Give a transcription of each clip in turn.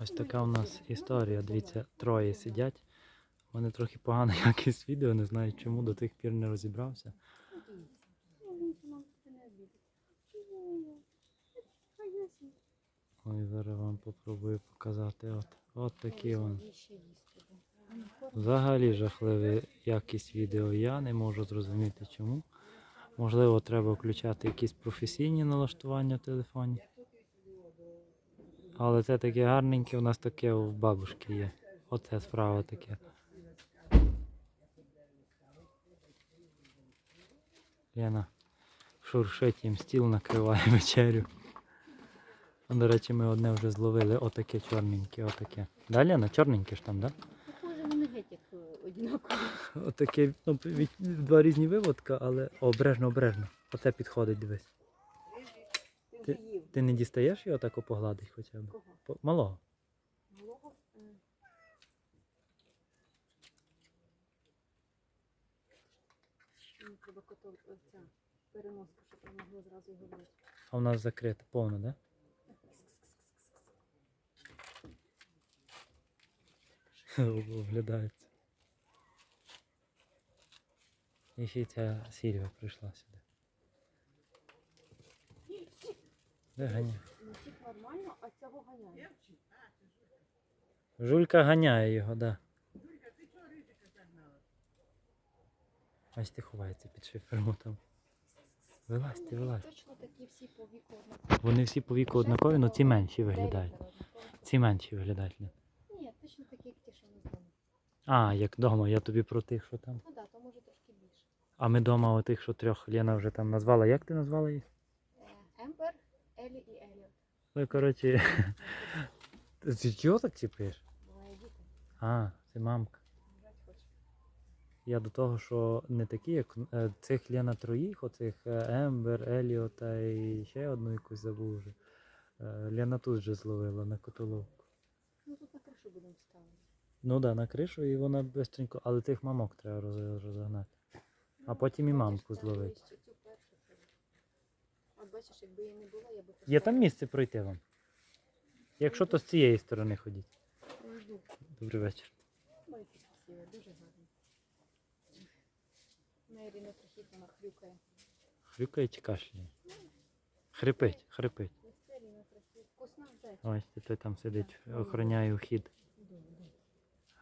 Ось така у нас історія. Дивіться, троє сидять. Мене трохи погана якість відео, не знаю чому до тих пір не розібрався. Ой, зараз вам попробую показати. От, от такі вон. Взагалі жахлива якість відео. Я не можу зрозуміти чому. Можливо, треба включати якісь професійні налаштування в телефоні. Але це таке гарненьке, у нас таке в бабушки є. Оце справа таке. Лена шуршить їм стіл накриває вечерю. До речі, ми одне вже зловили, отаке чорненьке, отаке. Да, Лена, чорненьке ж там, да? Похоже, вони геть як е, однакові. Отаке, ну, від, два різні виводка, але обережно, обережно. Оце підходить, дивись. Ти Ти- вже їв. Ти не дістаєш його так погладить хоча б? Кого? По- Малого. Малого? Е. Треба котом оця переноска, щоб я могла зразу його взяти. А у нас закрите, повно, да? Оглядається. І ще й ця Сільвія прийшла сюди. Де ганяє? Ну, нормально, а цього ганяє. Жулька ганяє його, да. Ось ти ховається під шифером там. Вилазьте, Вони вилазьте. Точно такі всі по віку однакові. Вони всі по віку однакові, але ці менші виглядають. Ці менші виглядають. Ні, точно такі, як ті, що ми знаємо. А, як вдома, я тобі про тих, що там. Ну так, то може трошки більше. А ми вдома отих, що трьох Лена вже там назвала. Як ти назвала їх? Е, Ембер, Елі і Еліот. Ну, коротше. Ти чого так чіпиш? А, це мамка. Я до того, що не такі, як е, цих Лена троїх, оцих е, Ембер, Еліота і ще одну якусь забув вже. Лена тут же зловила на котоловку. Ну тут на кришу будемо ставити. Ну так, да, на кришу і вона бистренько, але тих мамок треба роз- розогнати. А потім і мамку зловити. От бачиш, якби її не було, я би Є там місце пройти вам? Якщо то з цієї сторони ходіть. Добрий вечір. Ой, яке красиве, дуже гарно. Мері не хрюкає. Хрюкає чи кашляє? Хрипить, хрипить. Зайчик. Ось ти той там сидить, охороняє вхід.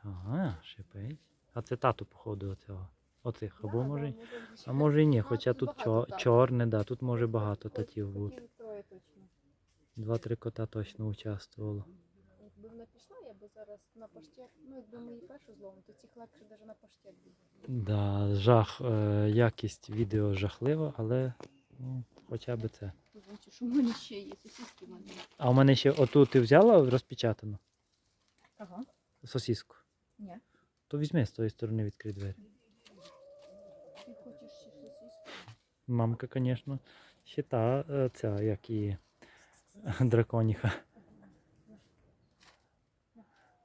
Ага, шипить. А це тату, походу, оцього. Оцих, або може. А може і ні, хоча тут чо- чорне, да, тут може багато татів бути. Троє точно. Два-три кота точно участвувало. Якби вона пішла, я би зараз на паштет, ну якби ми її першу зловимо, то цих легше навіть на паштет буде. Да, жах, е, якість відео жахлива, але ну, хоча б це. Значить, що в мене ще є сусідки в мене. є. А у мене ще оту ти взяла розпечатану Ага. сосиску. Ні. То візьми з тої сторони відкрий двері. Ти хочеш ще сосиску? Мамка, звісно, ще та е, ця, як і драконіха.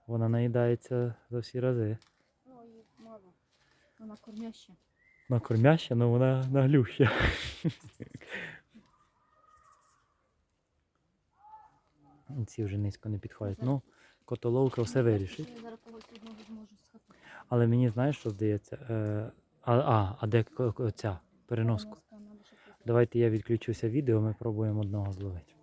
Вона наїдається за всі рази. Ну, їй мало. Вона кормяща. На кормяща, але вона наглюща. Ці вже низько не підходять. Ну, котоловка все вирішить. Але мені знаєш, що здається? А, а, а де ця переноску? Давайте я відключуся відео, ми пробуємо одного зловити.